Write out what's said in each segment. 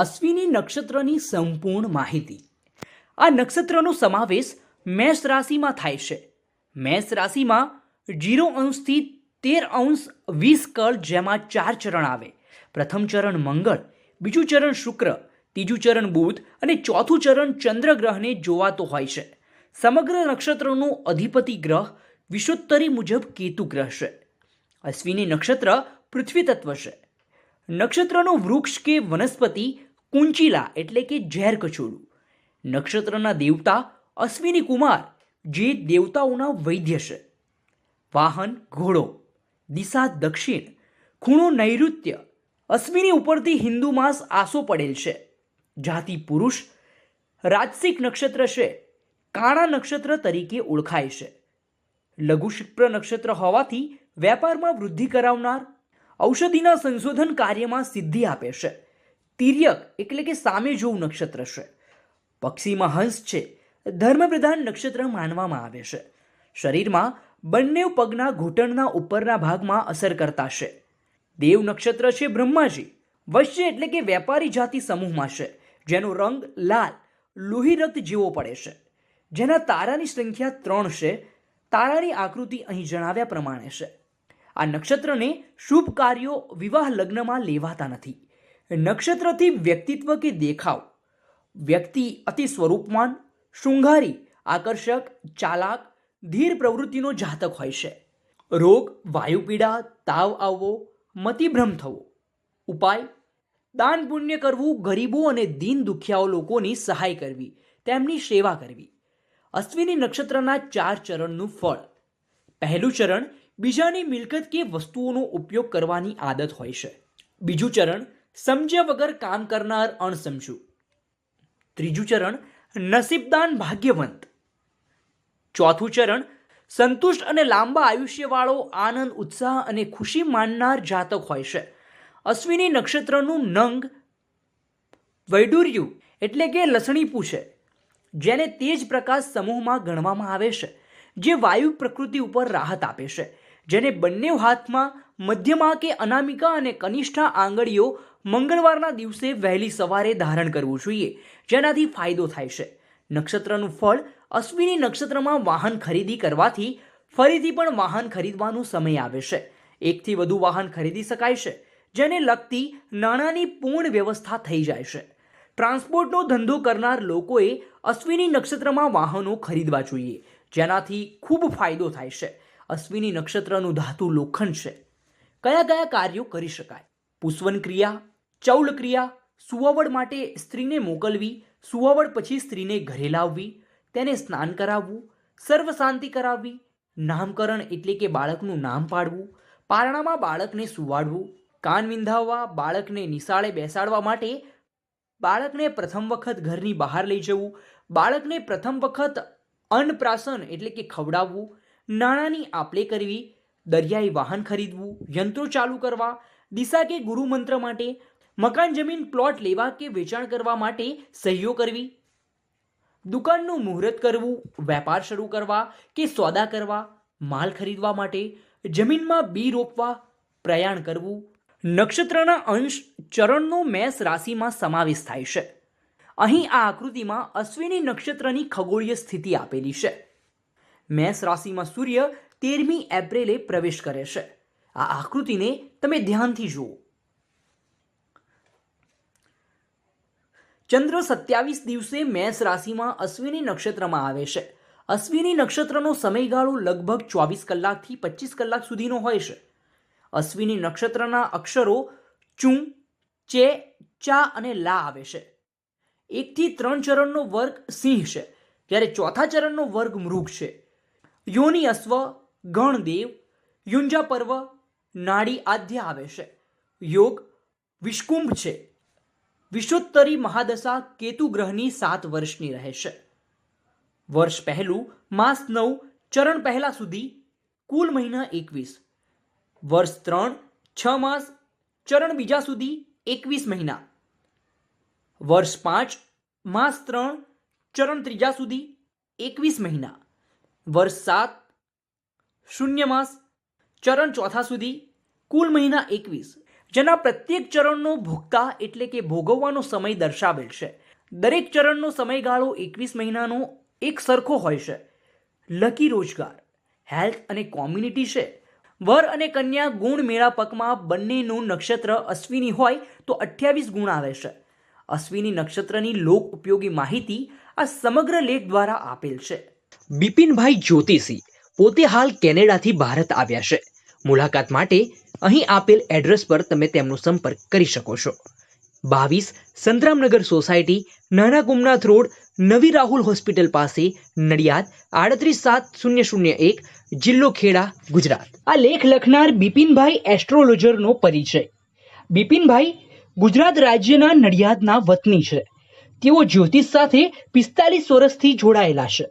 અશ્વિની નક્ષત્રની સંપૂર્ણ માહિતી. આ નક્ષત્રનો સમાવેશ મેષ રાશિમાં થાય છે. મેષ રાશિમાં જીરો અંશથી તેર અંશ વીસ કળ જેમાં ચાર ચરણ આવે. પ્રથમ ચરણ મંગળ, બીજું ચરણ શુક્ર, ત્રીજું ચરણ બુધ અને ચોથું ચરણ ચંદ્રગ્રહને જોવાતો હોય છે. સમગ્ર નક્ષત્રનો અધિપતિ ગ્રહ વિશ્વોત્તરી મુજબ કેતુ ગ્રહ છે. અશ્વિની નક્ષત્ર પૃથ્વી તત્વ છે. નક્ષત્રનું વૃક્ષ કે વનસ્પતિ કુંચીલા એટલે કે ઝેર કચોડું નક્ષત્રના દેવતા અશ્વિની કુમાર, જે દેવતાઓના વૈદ્ય છે. વાહન ઘોડો, દિશા દક્ષિણ, ખૂણો નૈઋત્ય, અશ્વિની ઉપરથી હિન્દુ માસ આસો પડેલ છે. જાતિ પુરુષ, રાજસિક નક્ષત્ર છે કાણા નક્ષત્ર તરીકે ઓળખાય છે. લઘુ નક્ષત્ર હોવાથી વેપારમાં વૃદ્ધિ કરાવનાર ઔષધિના સંશોધન કાર્યમાં સિદ્ધિ આપે છે. તિર્યક એટલે કે સામે જોવું નક્ષત્ર છે. પક્ષીમાં હંસ છે. ધર્મપ્રધાન નક્ષત્ર માનવામાં આવે છે. શરીરમાં બંને પગના ઘૂંટણના ઉપરના ભાગમાં અસર કરતા છે. દેવ નક્ષત્ર છે બ્રહ્માજી. વશ્ય એટલે કે વેપારી જાતિ સમૂહમાં છે, જેનો રંગ લાલ, લોહી રક્ત જેવો પડે છે. જેના તારાની સંખ્યા ત્રણ છે. તારાની આકૃતિ અહીં જણાવ્યા પ્રમાણે છે. આ નક્ષત્રને શુભ કાર્યો વિવાહ લગ્નમાં લેવાતા નથી. નક્ષત્રથી વ્યક્તિત્વ કે દેખાવ. વ્યક્તિ અતિ સ્વરૂપમાન, શૃંગારી, આકર્ષક, ચાલાક, ધીર પ્રવૃત્તિનો જાતક હોય છે. રોગ, વાયુપીડા, તાવ આવવો, મતિભ્રમ થવો. ઉપાય, દાન પુણ્ય કરવું ગરીબો અને દીન દુખિયાઓ લોકોની સહાય કરવી, તેમની સેવા કરવી. અશ્વિની નક્ષત્રના ચાર ચરણનું ફળ. પહેલું ચરણ બીજાની મિલકત કે વસ્તુઓનો ઉપયોગ કરવાની આદત હોય છે. બીજું ચરણ સમજ્યા વગર કામ કરનાર અણસમજુ. ત્રીજું ચરણ, નસીબદાન ભાગ્યવંત. ચોથું ચરણ, સંતુષ્ટ અને લાંબા આયુષ્યવાળો, આનંદ, ઉત્સાહ અને ખુશી માનનાર જાતક હોય છે. અશ્વિની નક્ષત્રનું નંગ વૈડુર્યું એટલે કે લસણીપું છે, જેને તેજ પ્રકાશ સમૂહમાં ગણવામાં આવે છે, જે વાયુ પ્રકૃતિ ઉપર રાહત આપે છે, જેને બંને હાથમાં મધ્યમાં કે અનામિકા અને કનિષ્ઠા આંગળીઓ મંગળવારના દિવસે વહેલી સવારે ધારણ કરવું જોઈએ, જેનાથી ફાયદો થાય છે. નક્ષત્રનું ફળ અશ્વિની નક્ષત્રમાં વાહન ખરીદી કરવાથી ફરીથી પણ વાહન ખરીદવાનો સમય આવે છે. એકથી વધુ વાહન ખરીદી શકાય છે, જેને લગતી નાણાંની પૂર્ણ વ્યવસ્થા થઈ જાય છે. ટ્રાન્સપોર્ટનો ધંધો કરનાર લોકોએ અશ્વિની નક્ષત્રમાં વાહનો ખરીદવા જોઈએ, જેનાથી ખૂબ ફાયદો થાય છે. અશ્વિની નક્ષત્રનું ધાતુ લોખંડ છે. કયા કયા કાર્યો કરી શકાય? પુષ્વન ક્રિયા, ચૌલ ક્રિયા, સુવાવડ માટે સ્ત્રીને મોકલવી, સુવાવડ પછી સ્ત્રીને ઘરે લાવવી, તેને સ્નાન કરાવવું, સર્વ શાંતિ કરાવવી, નામકરણ એટલે કે બાળકનું નામ પાડવું, પારણામાં બાળકને સુવાડવું, કાન વિંધાવવા, બાળકને નિશાળે બેસાડવા માટે બાળકને પ્રથમ વખત ઘરની બહાર લઈ જવું, બાળકને પ્રથમ વખત અન્નપ્રાશન એટલે કે ખવડાવવું, નાણાંની આપલે કરવી દરિયાઈ વાહન ખરીદવું, યંત્રો ચાલુ કરવા, દિશા કે ગુરુ મંત્ર માટે, મકાન જમીન પ્લોટ લેવા કે વેચાણ કરવા માટે સહીઓ કરવી, દુકાનનું મુહૂર્ત કરવું, વેપાર શરૂ કરવા કે સોદા કરવા, માલ ખરીદવા માટે, જમીનમાં બી રોપવા, પ્રયાણ કરવું, નક્ષત્રના અંશ ચરણનો મેષ રાશિમાં સમાવેશ થાય છે. અહીં આ આકૃતિમાં અશ્વિની નક્ષત્રની ખગોળીય સ્થિતિ આપેલી છે. મેષ રાશિમાં સૂર્ય તેરમી એપ્રિલે પ્રવેશ કરે છે. આ આકૃતિને તમે ધ્યાનથી જુઓ. ચંદ્ર સત્યાવીસ દિવસે મેષ રાશિમાં અશ્વિની નક્ષત્રમાં આવે છે. અશ્વિની નક્ષત્રનો સમયગાળો લગભગ ચોવીસ કલાકથી પચીસ કલાક સુધીનો હોય છે. અશ્વિની નક્ષત્રના અક્ષરો ચું, ચે, ચા અને લા આવે છે. એકથી ત્રણ ચરણનો વર્ગ સિંહ છે, જ્યારે ચોથા ચરણનો વર્ગ મૃગ છે. યોની અશ્વ ગણદેવ, યુંજા પર્વ, નાડી આદ્ય આવે છે. યોગ વિષ્કુંભ છે. વિશ્વોત્તરી મહાદશા કેતુ ગ્રહની સાત વર્ષની રહે છે. વર્ષ પહેલું, માસ નવ, ચરણ પહેલા સુધી, કુલ મહિના એકવીસ. વર્ષ ત્રણ, છ માસ, ચરણ બીજા સુધી, એકવીસ મહિના. વર્ષ પાંચ, માસ ત્રણ, ચરણ ત્રીજા સુધી, એકવીસ મહિના. વર્ષ સાત શૂન્ય માસ, ચરણ ચોથા સુધી, કુલ મહિના એકવીસ. જેના પ્રત્યેક ચરણનો ભોગતા એટલે કે ભોગવવાનો સમય દર્શાવેલ છે. દરેક ચરણનો સમયગાળો એકવીસ મહિનાનો એક સરખો હોય છે. લકી રોજગાર, હેલ્થ અને કોમ્યુનિટી છે. વર અને કન્યા ગુણ મેળાપકમાં બંનેનું નક્ષત્ર અશ્વિની હોય તો અઠ્યાવીસ ગુણ આવે છે. અશ્વિની નક્ષત્રની લોક ઉપયોગી માહિતી આ સમગ્ર લેખ દ્વારા આપેલ છે. બિપિનભાઈ જ્યોતિષી પોતે હાલ કેનેડાથી ભારત આવ્યા છે. મુલાકાત માટે અહીં આપેલ એડ્રેસ પર તમે તેમનો સંપર્ક કરી શકો છો. બાવીસ સંતરામનગર સોસાયટી, નાના ગુમનાથ રોડ, નવી રાહુલ હોસ્પિટલ પાસે, નડિયાદ, આડત્રીસ સાત શૂન્ય શૂન્ય એક, જિલ્લો ખેડા, ગુજરાત. આ લેખ લખનાર બિપિનભાઈ એસ્ટ્રોલોજરનો પરિચય. બિપિનભાઈ ગુજરાત રાજ્યના નડિયાદના વતની છે. તેઓ જ્યોતિષ સાથે પિસ્તાલીસ વર્ષથી જોડાયેલા છે.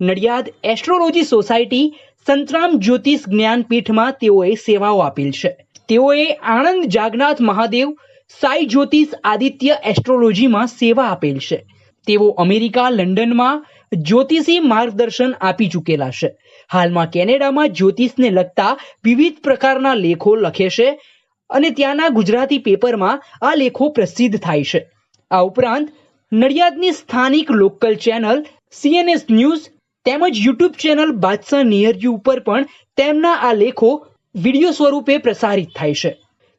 નડિયાદ એસ્ટ્રોલોજી સોસાયટી સંતરામ જ્યોતિષ જ્ઞાનપીઠમાં તેઓએ સેવાઓ આપેલ છે. તેઓએ આણંદ જાગનાથ મહાદેવ, સાઈ જ્યોતિષ આદિત્ય એસ્ટ્રોલોજીમાં સેવા આપેલ છે. તેઓ અમેરિકા, લંડનમાં જ્યોતિષી માર્ગદર્શન આપી ચૂકેલા છે. હાલમાં કેનેડામાં જ્યોતિષને લગતા વિવિધ પ્રકારના લેખો લખે છે અને ત્યાંના ગુજરાતી પેપરમાં આ લેખો પ્રસિદ્ધ થાય છે. આ ઉપરાંત નડિયાદની સ્થાનિક લોકલ ચેનલ સીએનએસ ન્યૂઝ તેમજ યુટ્યુબ ચેનલ બાદશાહ નિયરજી ઉપર પણ તેમના આ લેખો વીડિયો સ્વરૂપે પ્રસારિત થાય છે.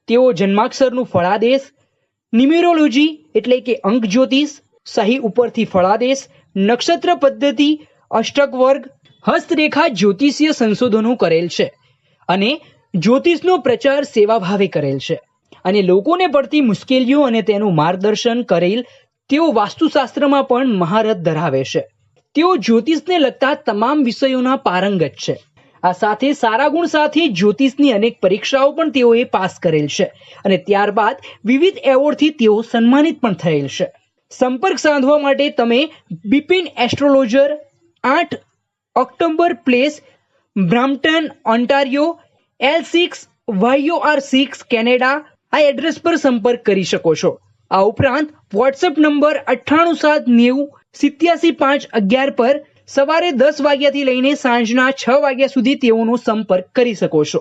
તેઓ જન્માક્ષરનું ફળાદેશ, ન્યુમેરોલોજી એટલે કે અંક જ્યોતિષ, સહી ઉપરથી ફળાદેશ, નક્ષત્ર પદ્ધતિ, અષ્ટક વર્ગ, હસ્તરેખા જ્યોતિષીય સંશોધનો કરેલ છે અને જ્યોતિષનો પ્રચાર સેવાભાવે કરેલ છે. અને લોકોને પડતી મુશ્કેલીઓ અને તેનું માર્ગદર્શન કરેલ તેઓ વાસ્તુશાસ્ત્રમાં પણ મહારથ ધરાવે છે. તેઓ જ્યોતિષને લગતા તમામ વિષયોના પારંગત છે. આ સાથે સારા ગુણ સાથે જ્યોતિષની અનેક પરીક્ષાઓ પણ તેઓએ પાસ કરેલ છે અને ત્યારબાદ વિવિધ એવોર્ડથી તેઓ સન્માનિત પણ થયેલ છે. સંપર્ક સાધવા માટે તમે બિપિન એસ્ટ્રોલોજર, આઠ October place, Brampton, Ontario, L six Y O R six, Canada, આ એડ્રેસ પર સંપર્ક કરી શકો છો. આ ઉપરાંત વોટ્સએપ નંબર અઠ્ઠાણું સાત નેવું સિત્યાસી પાંચ અગિયાર પર સવારે દસ વાગ્યાથી લઈને સાંજના છ વાગ્યા સુધી તેઓનો સંપર્ક કરી શકો છો.